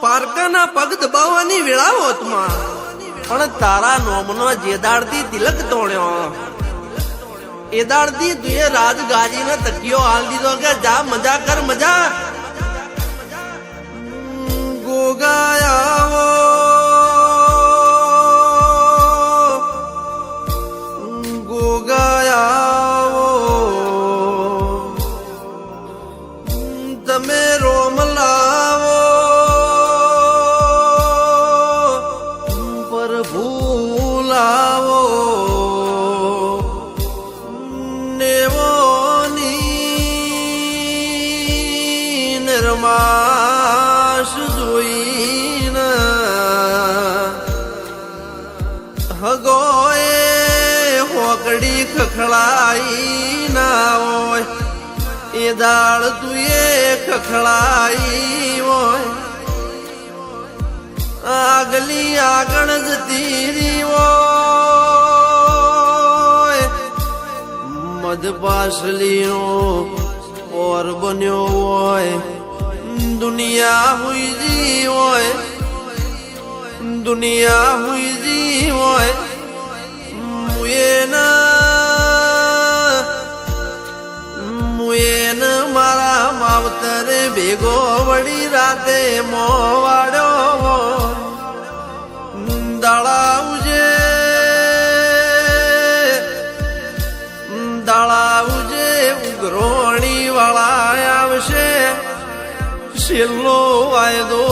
પારકાના પગ દબાવવાની વેળાવતમાં. પણ તારા નોમનો જે દાડથી તિલક તોડ્યો એ દાડથી તુએ રાજ ગાજીને તકિયો હાલ દીધો કે જા, મજા કર, મજા. ગોગાયાવો. ખખડાઈ ના હોય, એ દાળ તુએ ખખડાઈ હોય. આગલી આગળ જતી રહી હોય. મધપાસલીનો ઓર બન્યો હોય. દુનિયા હુઈજી હોય. દુનિયા હુઈજી હોય. મારા માવતરે ભેગો વળી રાતે મોવાડ્યો દાળાવજે દાળાવજે ઉગ્રોણી વાળા આવશે. છેલ્લો વાયદો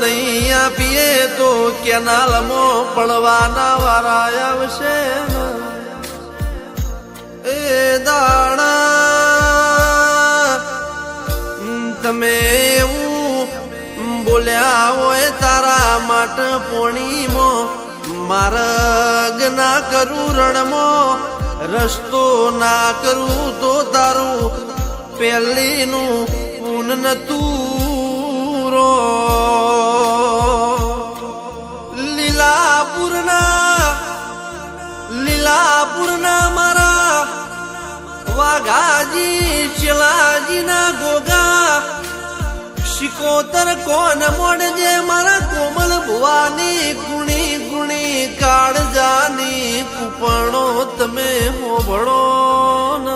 નહીં આપીએ તો કેનાલમાં પડવાના વારા આવશે. તમે એવું બોલ્યા હોય તારા માટે પોણીમો, માર્ગ ના કરું રણમાં, રસ્તો ના કરું તો તારું પહેલીનું પૂન રો લીલાપુરના લીલાપુરના મારા વાઘાજી ચલાજીના ગોગા. શિકોતર કોન મોડજે મારા કોમલ ભુવાની ગુણી ગુણી કાળજાની કુપણો તમે હોબળો ન.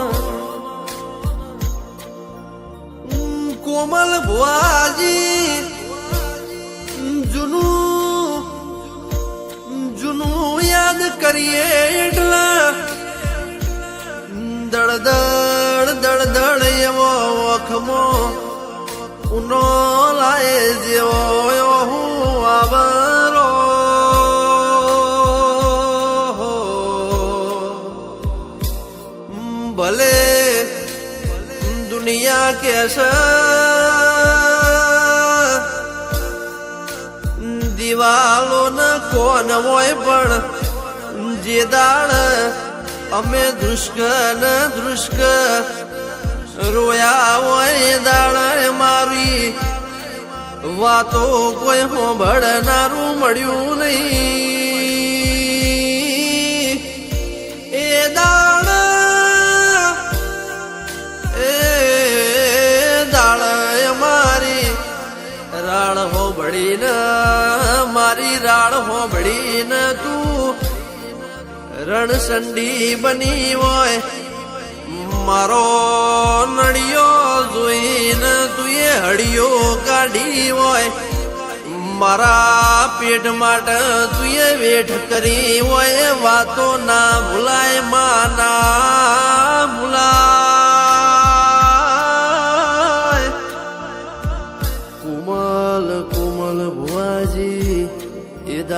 કોમલ ભુવાજી જૂનું જૂનું યાદ કરીએ એટલા. દળદળ દળદળ એવો વખમો. ઉનો લાય જેવો હું આવરો. ભલે દુનિયા કેસે. દિવાલો ન કોન હોય પણ જે દાળ અમે દુષ્ક ન દુષ્ક રોયા હોય દાળ મારી. વાતો કોઈ હોંભળનારું મળ્યું નહીં. એ દાણ, એ દાળ મારી. રાળ હોંભળીને મારી રાળ હોંભળીને તું રણસંડી બની હોય. મારો નડિયો જોઈને તુએ હડિયો કાઢી હોય. મારા પેટ માટે તુએ વેઠ કરી હોય. વાતો ના ભૂલાય માના ભૂલાય.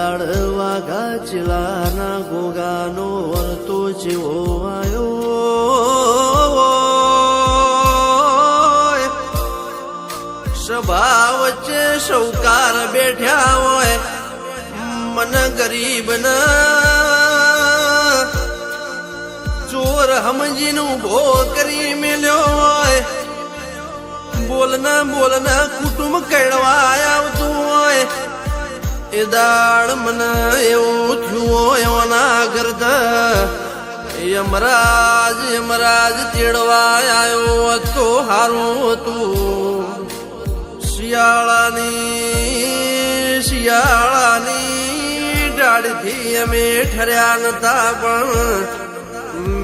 દાળ વાઘા ગોગાનો વરતો જેવો આવ્યો સભા વચ્ચે સૌકાર બેઠ્યા હોય, મન ગરીબ ચોર હમજીનું ભો કરી મેલ્યો હોય, બોલના બોલના કુટુંબ કેળવા આવતું હોય. એ દાળ મને એવું થયું એવાના ગર્દ યમરાજ યમરાજ તેડવા આવ્યો હતો, હારું હતું. શિયાળાની શિયાળાની ડાળથી અમે ઠર્યા નતા પણ.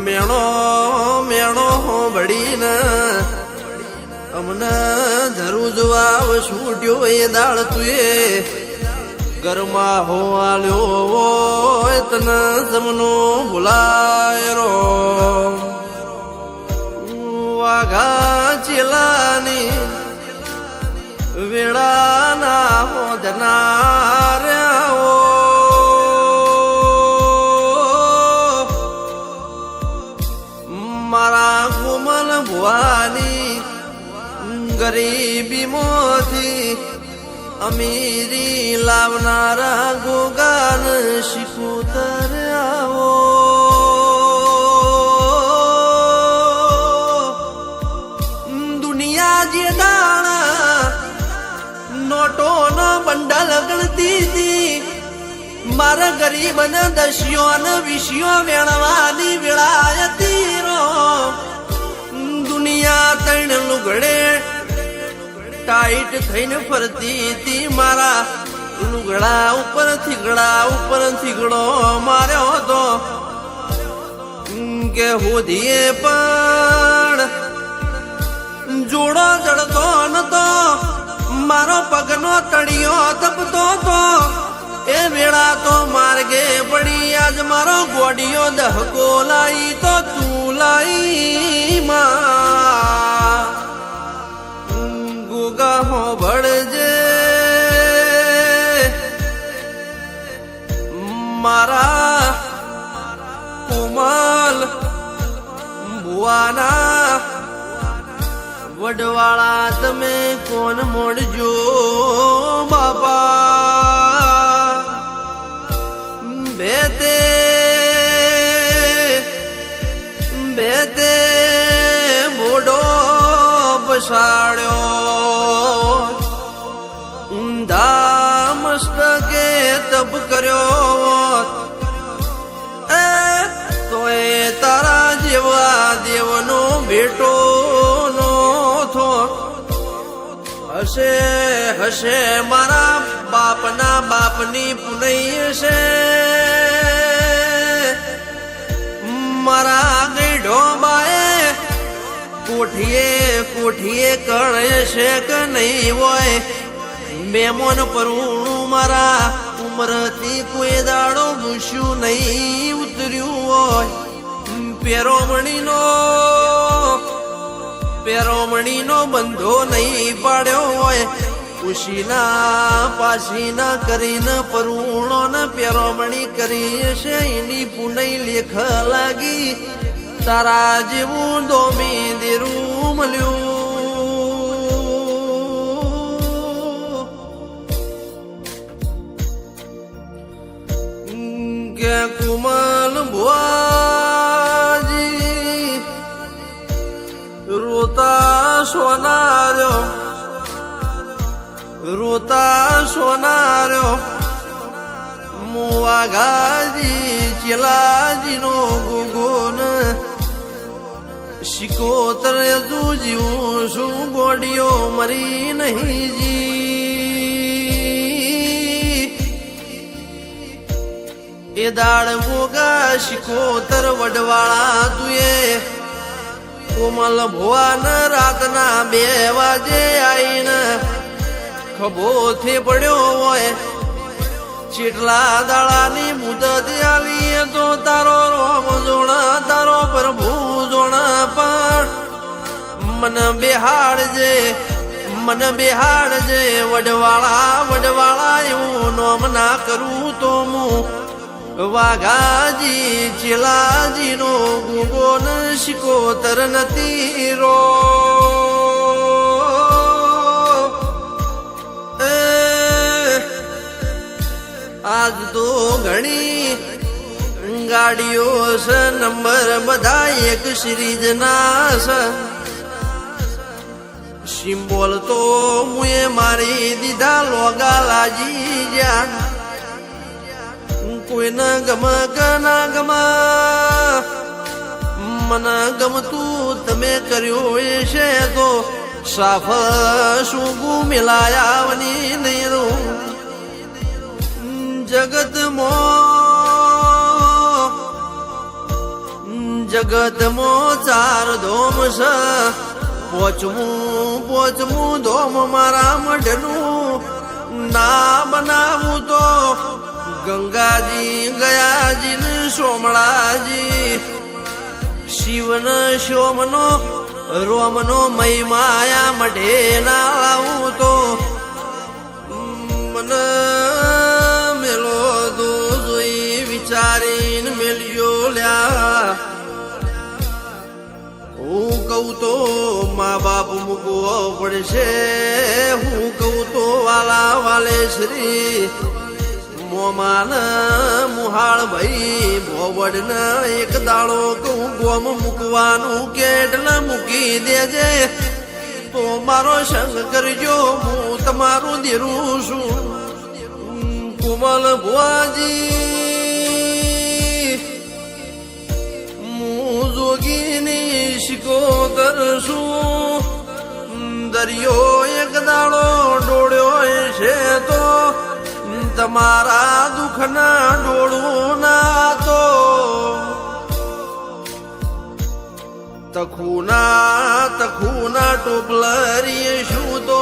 મેણો મેણો હોંભળીને અમને ધરું જવાબ છૂટ્યો એ દાળ તુએ. ઘરમાં હો આલ્યો હોય તને જમનો ભૂલાય રો વાઘા ચેલાની વેળાના મોજનાર્યાઓ મારા કોમલ ભુવાની ગરીબીમાંથી અમીરી લાવનારા ગોગાન શિકુતર આવો. દુનિયા જે દાણા, નોટો નો બંડલ ગણતી હતી મારા ગરીબ ને દસ્યો ને વિષયો વેણવાની વેળાયતી રો દુનિયા તૈણ લુગડે ટાઈટ થઈને ફરતી હતી મારા. લુગડા ઉપર થીગડા ઉપર થીગડો માર્યો હતો. કે હોધીએ પણ જોડો જડતો નતો. મારો પગનો તળિયો તપતો હતો. એ વેળા તો માર્ગે પડી. આજ મારો ગોડિયો દહકો લાઈ તો ભુવાના વડવાળા તમે કોણ મોડજો બાપા? બેતે બેતે મોડો પસાડ્યો હશે હશે મારા બાપના બાપની પુનૈ હશે. મારા ગઈઢો બાએ કોઠીએ કોઠીએ કળે છે કે નહીં હોય? મેમોન પરુણું મારા ઉમરથી કોઈ દાડો મૂસ્યું નહીં ઉતર્યું હોય. પેરોમણીનો પેરોમણીનો બંધો નહીં પાડ્યો હોય. ઉશીના પાસીના કરીને પરુણો ને પેરોમણી કરી છે. એની પુનઈ લેખ લાગી તારા જેવું દોમી દેરું મળ્યું. કે કુમલ ભુવાજી રોતા સોનાર્યો રોતા સોનાર્યો. મુવા ગાજી ચેલાજીનો ગુગોન, શિકોતર તું જીવું શું ગોડીઓ મરી નહીં જી. એ દાળ ગોગા શિકોતર વડવાળા તુએ કોમલ ભુવન રાતના બે વાજે આઈને ખભોથી પડ્યો હોય. ચીટલા દાડાની મુદત આલી તો તારો રોમ જોણા, તારો પ્રભુ જોણા પણ મન બિહાડજે મન બિહાડજે વડવાળા વડવાળા એવું નોમ ના કરું તો હું વાઘાજી, ચેલાજીનો ગુગોન શિકોતર નથી રો આજ તો ઘણી ગાડીઓ સ, નંબર બધા એક સિરીજ ના સિમ્બોલ તો મુએ મારી દીધા, લોગા લાજી જ્યાં કોઈને ગમે કે ના ગમે. મને ગમતું તમે કર્યો એ છે તો સાફ શું ગું મિલાયાવની જગત મો જગત મો ચાર ધોમ છે. પોચમું પોચમું ધોમ મારા મઢનું ના બનાવું તો ગંગાજી ગયાજી ને સોમળાજી શિવન શોમનો, રોમનો મહિમાયા મઢે ના તો મન મેલો દો જોઈ વિચારીને મેલ્યો લ્યા. હું કહું તો મા બાપ મૂકવો પડશે. હું કહું તો વાલા વાલે શ્રી. મોમાન મુહાળ ભાઈ ભોવડ એક દાડો કહું, ગોમ મૂકવાનું કેટલા મૂકી દેજે. તો મારો સંગ કરજો, હું તમારું દેરું છું. કોમલ ભુવાજી, હું જોગીની શીખો કરશું દરિયો એક દાડો ડોળ્યો છે તો તમારા દુઃખના ડોળું ના તો તખુના તખુના ટોપલરી શું તો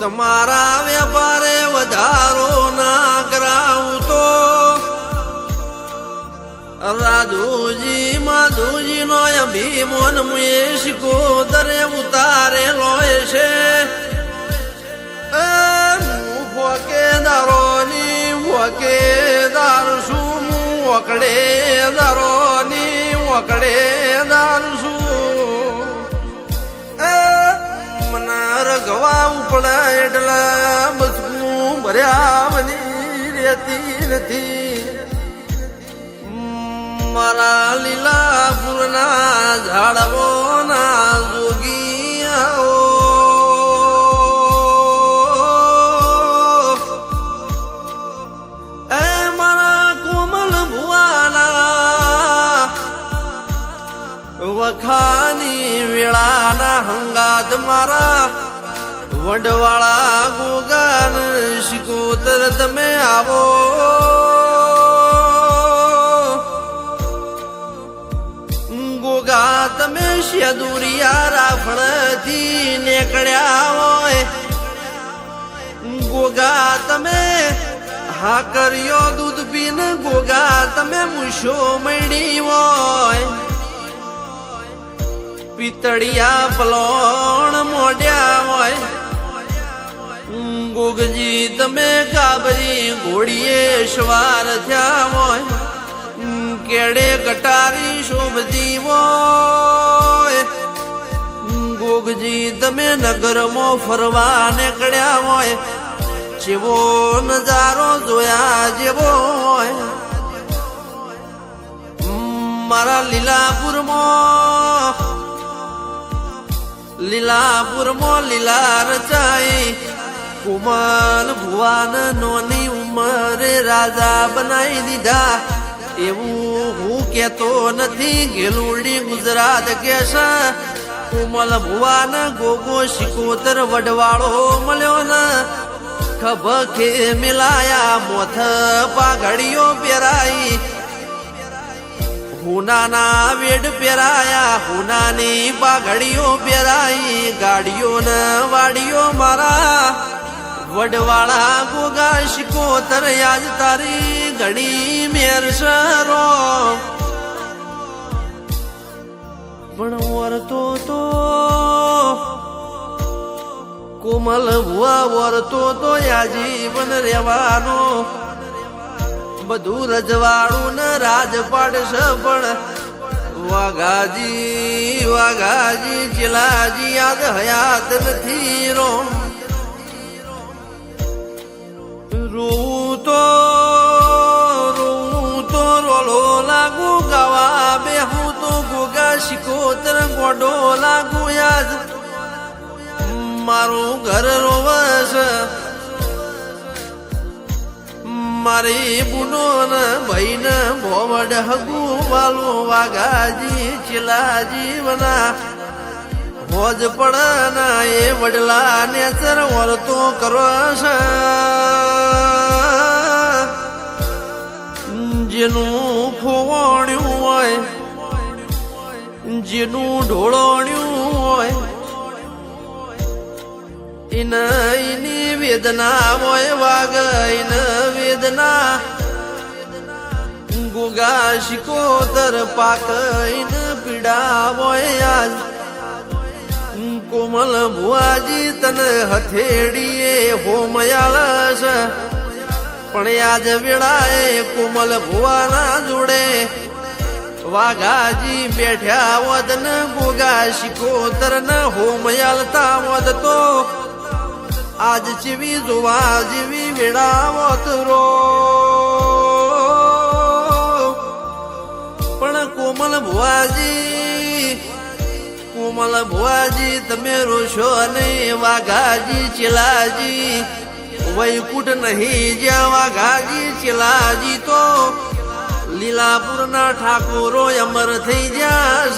તમારા વેપારે વધારો ના કરાવું તો રાધુજી માધુજી નો અભિમોન મુએ શીખો દરે ઉતારેલો છે. ફોકેદારોની ફોકેદાર છું હું વકડે દરોની વકડે દાર એ મના રગવા ઉપડે એટલે બચકું ભર્યા બની રહેતી નથી મારા લીલા પૂરના ઝાડવો વખાની વેળાના હંગાત મારા વડવાળા ગોગાન શિકોતર તમે આવો. ગોગા તમે શેદુરિયા રાફણથી નીકળ્યા હોય. ગોગા તમે હા કર્યો દૂધ પીને ગોગા તમે મૂછો મળી હોય. પિતળિયા પલોણ મોડ્યા હોય. ગુગજી તમે કાબરી ઘોડીએ સવાર થયા હોય. કેડે કટારી શોભતી હોય. ગોગજી તમે નગરમાં ફરવા નીકળ્યા હોય. જેવો નજારો જોયા જેવો હોય. મારા લીલાપુરમાં લીલાપુરમાં લીલા રચાઈ કુમાર ભુવાન નોની ઉંમરે રાજા બનાવી દીધા. એવું હું કેતો નથી, ગેલુડી ગુજરાત કેશ કુમલ ભુવાન ગોગો શિકોતર વડવાળો મળ્યો ને. ખભખે મિલાયા મોથ પાઘડીઓ પહેરાઈ. હુનાના વેડ પહેરાયા, હુનાની પાઘડીઓ પહેરાઈ ગાડીઓ ને વાડીઓ મારા. વડવાળા ગોગા શિકોતર યાદ તારી ઘણી મેર સરો પણ વરતો તો કોમલ ભુવા વરતો તો આજીવન રહેવાનો. બધું રજવાડું ને રાજ છે પણ વાઘાજી વાઘાજી, ચિલાજી યાદ હયાત નથી રો. તો રોવું તો રોલો લાગુ ગાવા બેહું તો ગોગા શિકોતર ગોડો લાગુ યાદ. મારું ઘર રોવસ મારી બુનો ને ભાઈ ને ભોવડ હગુ વાલું વાઘાજી ચિલા જીવના હોજ પડના એ વડલા ને સર વરતો કરો જેનું ખોવાણ્યું હોય, જેનું ઢોળોણ્યું હોય ઇન એની વેદના હોય, વાગ ઇન વેદના. ગુગા શિકોતર પાક ઇન પીડા હોય આજ કોમલ ભુઆજી તને હથેડીએ હોમયાલસ પણ આજ વેળાએ કોમલ ભુવાના જોડે વાઘાજી બેઠ્યા વદ ને ગોગા શિકોતર ને હોમયાલતા વદ તો આજ જેવી જોવા જેવી વેળાવત રો પણ કોમલ ભુવાજી કોમલ ભુવાજી, તમે રોશો નહીં વાઘાજી ચિલાજી. વૈકુંઠ નહીં જ્યાં વાઘાજી ચિલાજી તો લીલાપુરના ઠાકોરો અમર થઈ ગયા